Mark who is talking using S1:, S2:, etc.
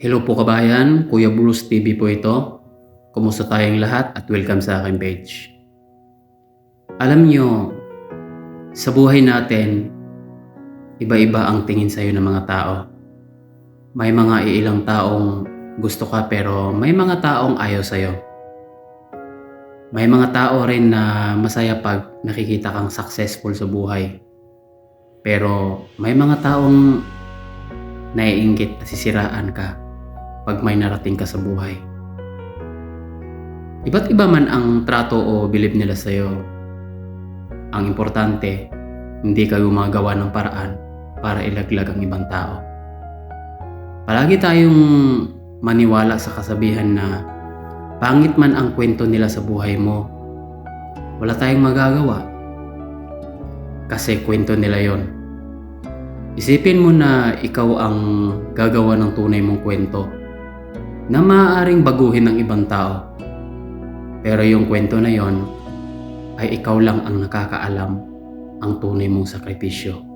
S1: Hello po kabayan, Kuya Bruce TV po ito. Kumusta tayong lahat at welcome sa aking page. Alam nyo, sa buhay natin, iba-iba ang tingin sa'yo ng mga tao. May mga iilang taong gusto ka pero may mga taong ayaw sa'yo. May mga tao rin na masaya pag nakikita kang successful sa buhay. Pero may mga taong naiinggit at sisiraan ka pag may narating ka sa buhay. Iba't iba man ang trato o bilib nila sa'yo. Ang importante, hindi ka gumagawa ng paraan para ilaglag ang ibang tao. Palagi tayong maniwala sa kasabihan na pangit man ang kwento nila sa buhay mo, wala tayong magagawa. Kasi kwento nila yon. Isipin mo na ikaw ang gagawa ng tunay mong kwento na maaaring baguhin ng ibang tao. Pero yung kwento na yon ay ikaw lang ang nakakaalam ang tunay mong sakripisyo.